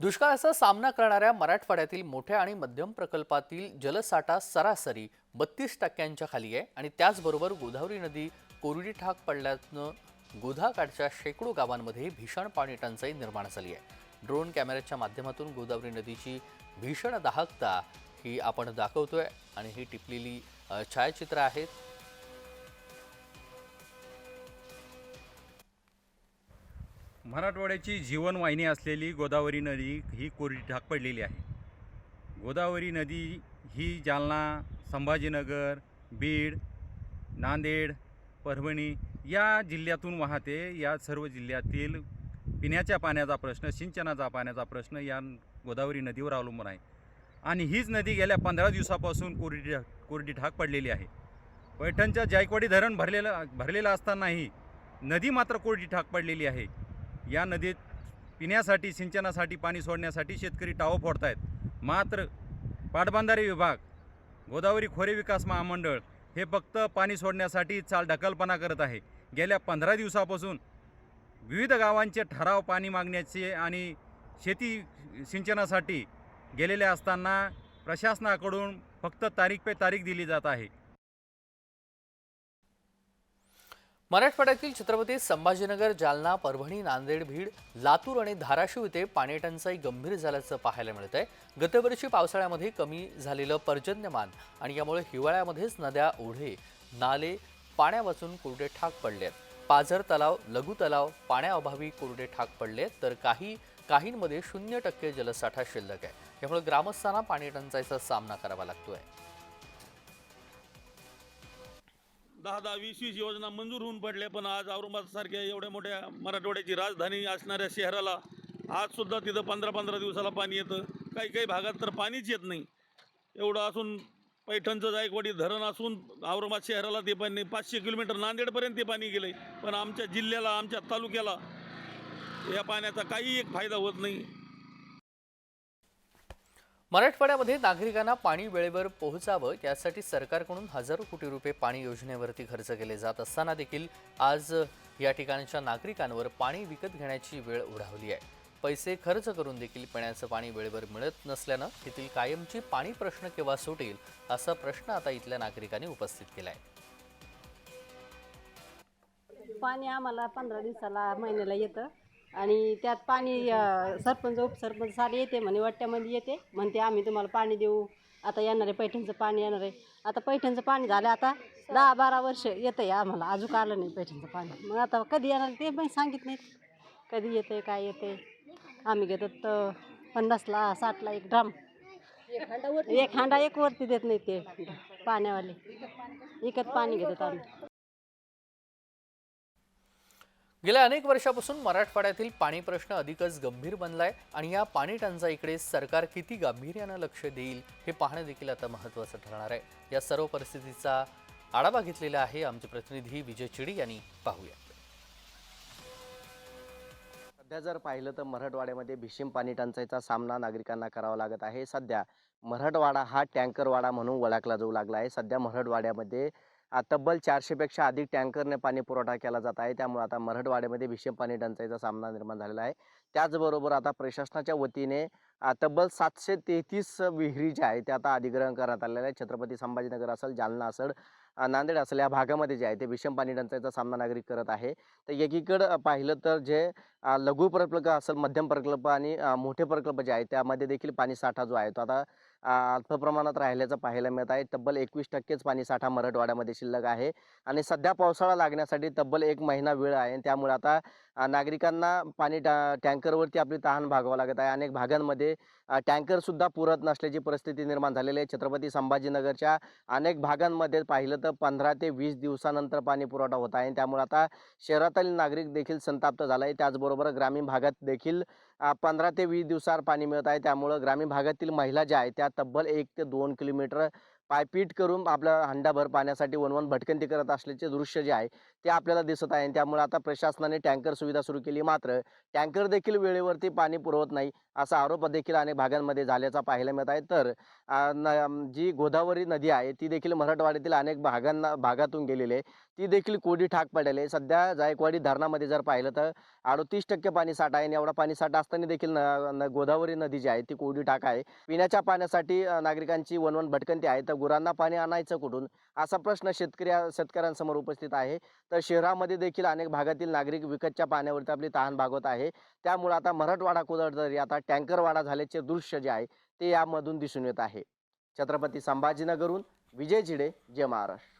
दुष्काळाचा सामना करणाऱ्या मराठवाड्यातील मोठ्या आणि मध्यम प्रकल्पातील जलसाठा सरासरी बत्तीस टक्क्यांच्या खाली आहे आणि त्याचबरोबर गोदावरी नदी कोरडी ठाक पडल्यानं गोधाकाठच्या शेकडो गावांमध्ये भीषण पाणी टंचाई निर्माण झाली आहे. ड्रोन कॅमेऱ्याच्या माध्यमातून गोदावरी नदीची भीषण दाहकता ही आपण दाखवतोय आणि ही टिपलेली छायाचित्र आहेत. मराठवाड्याची जीवनवाहिनी असलेली गोदावरी नदी ही कोरडी ढाक पडलेली आहे. गोदावरी नदी ही जालना संभाजीनगर बीड नांदेड परभणी या जिल्ह्यातून वाहते. या सर्व जिल्ह्यातील पिण्याच्या पाण्याचा प्रश्न सिंचनाचा पाण्याचा प्रश्न या गोदावरी नदीवर अवलंबून आहे. आणि हीच नदी गेल्या पंधरा दिवसापासून कोरडी कोरडी ढाक पडलेली आहे. पैठणच्या जायकवाडी धरण भरलेलं भरलेलं असतानाही नदी मात्र कोरडी ठाक पडलेली आहे. या नदीत पिण्यासाठी सिंचनासाठी पाणी सोडण्यासाठी शेतकरी टावं फोडत आहेत मात्र पाटबंधारे विभाग गोदावरी खोरे विकास महामंडळ हे फक्त पाणी सोडण्यासाठी चाल ढकलपणा करत आहे. गेल्या पंधरा दिवसापासून विविध गावांचे ठराव पाणी मागण्याचे आणि शेती सिंचनासाठी गेलेले असताना प्रशासनाकडून फक्त तारीख पे तारीख दिली जात आहे. मराठवाड्यातील छत्रपती संभाजीनगर जालना परभणी नांदेड भीड लातूर आणि धाराशिव इथे पाणीटंचाई गंभीर झाल्याचं पाहायला मिळत आहे गतवर्षी पावसाळ्यामध्ये कमी झालेलं पर्जन्यमान आणि यामुळे हिवाळ्यामध्येच नद्या ओढे नाले पाण्यावाचून कोरडे ठाक पडले आहेत पाझर तलाव लघु तलाव पाण्याअभावी कोरडे ठाक पडले आहेत तर काही काहींमध्ये शून्य टक्के जलसाठा शिल्लक आहे. यामुळे ग्रामस्थांना पाणीटंचाईचा सामना करावा लागतो आहे दहा दहा वीस वीस योजना मंजूर होऊन पडल्या पण आज औरंगाबादसारख्या एवढ्या मोठ्या मराठवाड्याची राजधानी असणाऱ्या शहराला आजसुद्धा तिथं पंधरा पंधरा दिवसाला पाणी येतं. काही काही भागात तर पाणीच येत नाही. एवढं असून पैठणचं जायकवाडी धरण असून औरंगाबाद शहराला ते पाणी पाचशे किलोमीटर नांदेडपर्यंत ते पाणी गेलंय. पण आमच्या जिल्ह्याला आमच्या तालुक्याला या पाण्याचा काही एक फायदा होत नाही. मराठवाड्यामध्ये नागरिकांना पाणी वेळेवर पोहोचावं यासाठी सरकारकडून हजारो कोटी रुपये पाणी योजनेवरती खर्च केले जात असताना देखील आज या ठिकाणच्या नागरिकांवर पाणी विकत घेण्याची वेळ उडावली आहे. पैसे खर्च करून देखील पिण्याचं पाणी वेळेवर मिळत नसल्यानं येथील कायमची पाणी प्रश्न केव्हा सुटेल असा प्रश्न आता इथल्या नागरिकांनी उपस्थित केला आहे पाणी आम्हाला पंधरा दिवसाला महिन्याला येतं. आणि त्यात पाणी अं, सरपंच उपसरपंच सारे येते म्हणे वाट्यामध्ये येते. म्हणते आम्ही तुम्हाला पाणी देऊ. आता येणार आहे पैठणचं पाणी येणार आहे. आता पैठणचं पाणी झालं आता दहा बारा वर्ष येतं आहे आम्हाला. अजून आलं नाही पैठणचं पाणी. मग आता कधी येणार ते पण सांगित नाहीत. कधी येते काय येते आम्ही घेतो तर पन्नासला साठला एक ड्राम. एक हांडा एक वरती देत नाही ते पाण्यावाले. विकत पाणी घेतात आम्ही. गेल्या अनेक वर्षापासून मराठवाड्यातील पाणी प्रश्न अधिकच गंभीर बनलाय आणि या पाणी टंचाईकडे सरकार किती गांभीर्यानं लक्ष देईल हे पाहणं देखील आता महत्त्वाचं ठरणार आहे. या सर्व परिस्थितीचा आढावा घेतलेला आहे आमचे प्रतिनिधी विजय चिडी यांनी. पाहूया. सध्या जर पाहिलं तर मराठवाड्यामध्ये भीषण पाणी टंचाईचा सामना नागरिकांना करावा लागत आहे. सध्या मराठवाडा हा टँकरवाडा म्हणून ओळखला जाऊ लागला आहे. सध्या मराठवाड्यामध्ये तब्बल चारशेपेक्षा अधिक टँकरने पाणी पुरवठा केला जात आहे. त्यामुळे आता मराठवाड्यामध्ये भीषण पाणी टंचाईचा सामना निर्माण झालेला आहे. त्याचबरोबर आता प्रशासनाच्या वतीने तब्बल सातशे तेहतीस विहिरी ज्या आहेत त्या आता अधिग्रहण करण्यात आलेल्या आहे छत्रपती संभाजीनगर असेल जालना असेल नांदेड असेल या भागामध्ये जे आहे ते भीषण पाणी टंचाईचा सामना नागरिक करत आहे. तर एकीकडं पाहिलं तर जे लघु प्रकल्प असेल मध्यम प्रकल्प आणि मोठे प्रकल्प जे आहेत त्यामध्ये देखील पाणी साठा जो आहे तो आता अल्प प्रमाणात राहिल्याचं पाहायला मिळत आहे. तब्बल एकवीस टक्केच पाणी साठा मराठवाड्यामध्ये शिल्लक आहे आणि सध्या पावसाळा लागण्यासाठी तब्बल एक महिना वेळ आहे. त्यामुळे आता नागरिकांना पाणी टॅ टँकरवरती आपली तहान भागावं लागत आहे. अनेक भागांमध्ये टँकरसुद्धा पुरत नसल्याची परिस्थिती निर्माण झालेली आहे. छत्रपती संभाजीनगरच्या अनेक भागांमध्ये पाहिलं तर पंधरा ते वीस दिवसानंतर पाणी पुरवठा होत आहे. आणि त्यामुळे आता शहरातील नागरिक देखील संताप्त झाला आहे त्याचबरोबर ग्रामीण भागात देखील पंधरा ते वीस दिवसावर पाणी मिळत आहे. त्यामुळं ग्रामीण भागातील महिला ज्या आहेत त्या तब्बल एक ते दोन किलोमीटर पायपीट करून आपला हंडाभर पाण्यासाठी वनवन भटकंती करत असल्याचे दृश्य जे आहे ते आपल्याला दिसत आहे. आणि त्यामुळे आता प्रशासनाने टँकर सुविधा सुरू केली मात्र टँकर देखील वेळेवरती पाणी पुरवत नाही असा आरोप देखील अनेक भागांमध्ये झाल्याचा पाहायला मिळत आहे. तर न- जी गोदावरी नदी आहे ती देखील मराठवाड्यातील अनेक भागांना भागातून गेलेली आहे. ती देखील कोडी ठाक पडलेली आहे. सध्या जायकवाडी धरणामध्ये जर पाहिलं तर अडतीस टक्के पाणी साठा आहे आणि एवढा पाणी साठा असताना देखील न- गोदावरी नदी जी आहे ती कोडी ठाक आहे. पिण्याच्या पाण्यासाठी नागरिकांची वनवन भटकंती आहे. तर गुरांना पाणी आणायचं कुठून? असा प्रश्न शेतकरी शेतकऱ्यांसमोर उपस्थित आहे. तर शहरामध्ये देखील अनेक भागातील नागरिक विकतच्या पाण्यावरती आपली तहान भागवत आहे. त्यामुळे आता मराठवाडा कुदळदरी आता टँकरवाडा झाल्याचे दृश्य जे आहे ते यामधून दिसून येत आहे. छत्रपती संभाजीनगरहून विजय झिडे जय महाराष्ट्र.